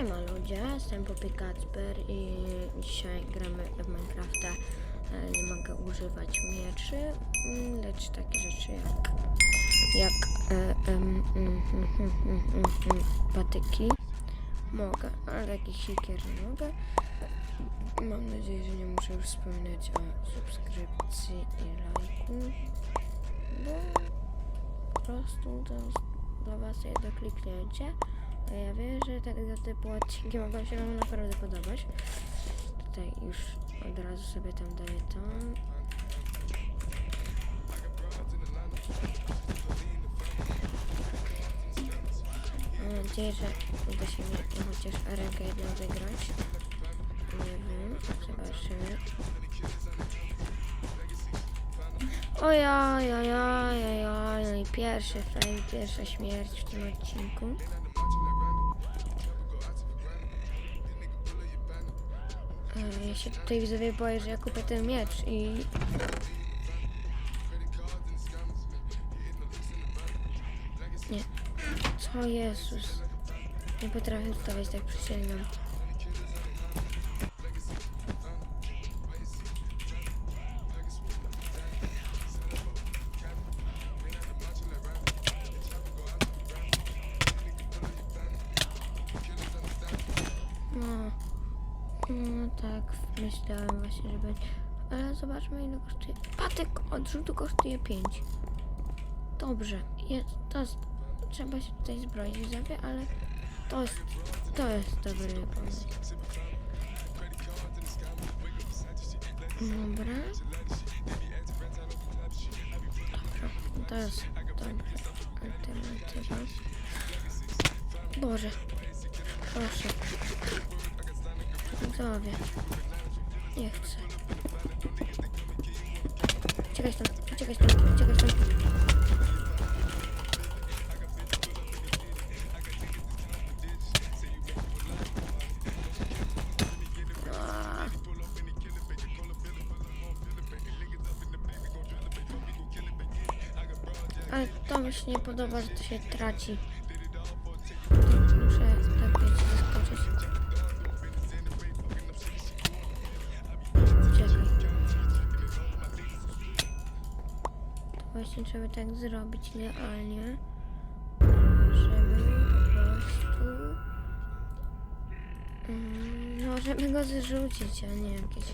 Siema ludzie, jestem Poppy Kacper i dzisiaj gramy w Minecrafta. E, Nie mogę używać mieczy, mm, lecz takie rzeczy jak, jak e, mm, mm, patyki mogę, ale takich sikier nie mogę. Mam nadzieję, że nie muszę już wspominać o subskrypcji i lajku, bo po prostu to jest dla Was jedno kliknięcie. A ja wiem, że tego typu odcinki mogą się Wam naprawdę podobać. Tutaj już od razu sobie tam daję to. Mam nadzieję, że uda się mi chociaż arenkę jedną wygrać. Nie wiem, zobaczymy. Ojaj, ojaj, ojaj, no i pierwszy fail, pierwsza śmierć w tym odcinku. Ja się tutaj widzowie boję, że ja kupię ten miecz i... Nie. Co Jezus? Nie potrafię stawiać tak przysięgam. No. No tak, myślałem właśnie, że będzie. Ale zobaczmy ile kosztuje. Patyk odrzutu kosztuje 5. Dobrze, jest, to jest, trzeba się tutaj zbroić widzowie, ale to jest, to jest dobry pomysł. Dobra. Dobra, to jest dobra alternatywa. Boże, proszę. Widzowie. Nie chcę. Uciekaj stąd, uciekaj stąd, uciekaj stąd. Ale to mi się nie podoba, że to się traci. Właśnie trzeba tak zrobić idealnie, żeby po prostu... mm, No, żeby go zrzucić, a nie jakieś...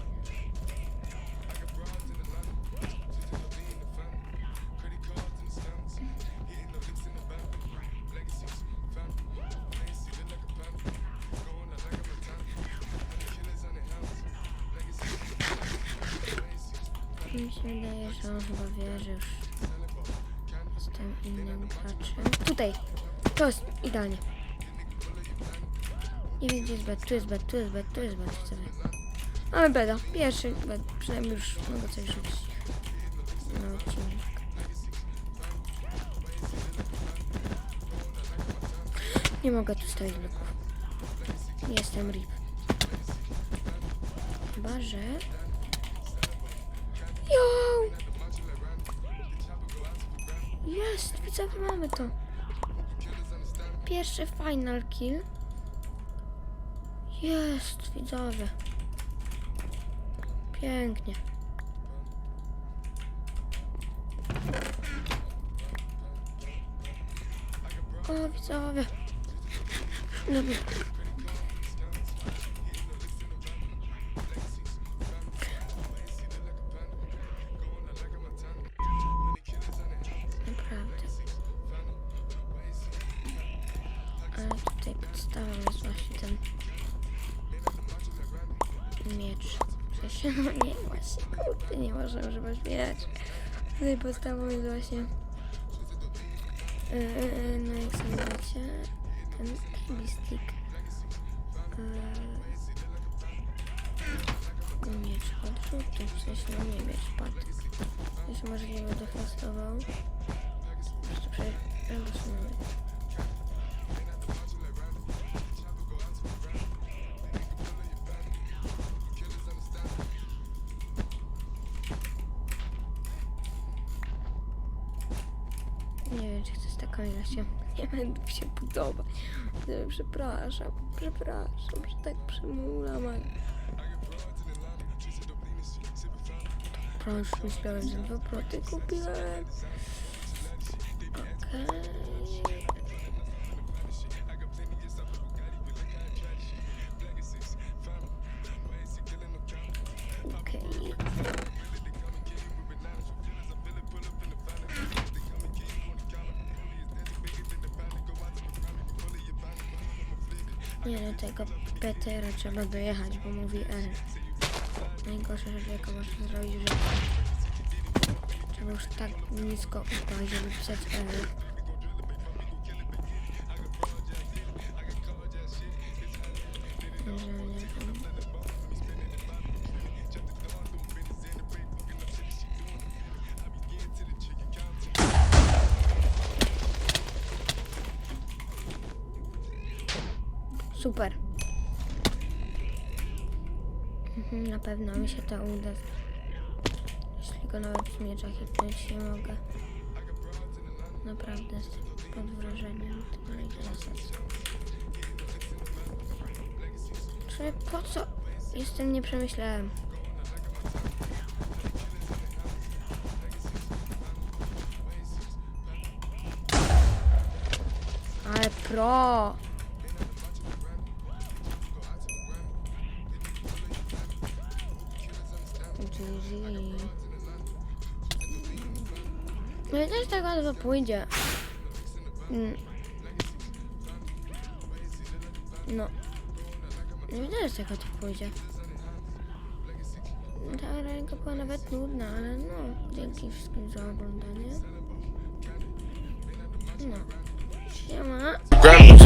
Mi się wydaje, że on chyba wie, że już innym graczem. Tutaj! To jest idealnie. Nie wiem, gdzie jest bet. Tu jest bet, tu jest bet, tu jest bet. Chcemy. Mamy beda. Pierwszy bet. Przynajmniej już mogę coś rzucić. Na odcinek. Nie mogę tu stawić bloków. Jestem rip. Chyba, że... Jo! Jest, widzowie, mamy to. Pierwszy final kill. Jest, widzowie. Pięknie. O, widzowie. Dobra. Podstawą jest właśnie ten miecz. Sensie, no nie, właśnie, kurde, nie można używać miecz. Tutaj podstawą jest właśnie yy, no jak sobie wiecie, ten baby stick. Yy, miecz odrzutu, w sensie, no nie miecz, patyk. Jeśli możliwe, defastował. Po prostu przejdę. Nie wiem, czy chcę z taką ilością nie będę się budować. Przepraszam, przepraszam, że tak przymulam, ale... Proszę, myślałem, że dwa proty kupiłem. Okej. Okej. Nie do tego Petera trzeba dojechać, bo mówi R. Najgorsza rzecz, jaką można zrobić, że trzeba już tak nisko upaść, żeby pisać R. Super. Mhm, Na pewno mi się to uda. Jeśli go nawet w mieczach hitnąć nie mogę. Naprawdę jestem pod wrażeniem tego. Czy po co? Jestem nie przemyślałem. Ale pro! GG. No i też tak łatwo pójdzie. Mm. No. Nie wiedziałem, że tak łatwo pójdzie. Ta ręka była nawet nudna, ale no, dzięki wszystkim za oglądanie. No. Siema. Grandma,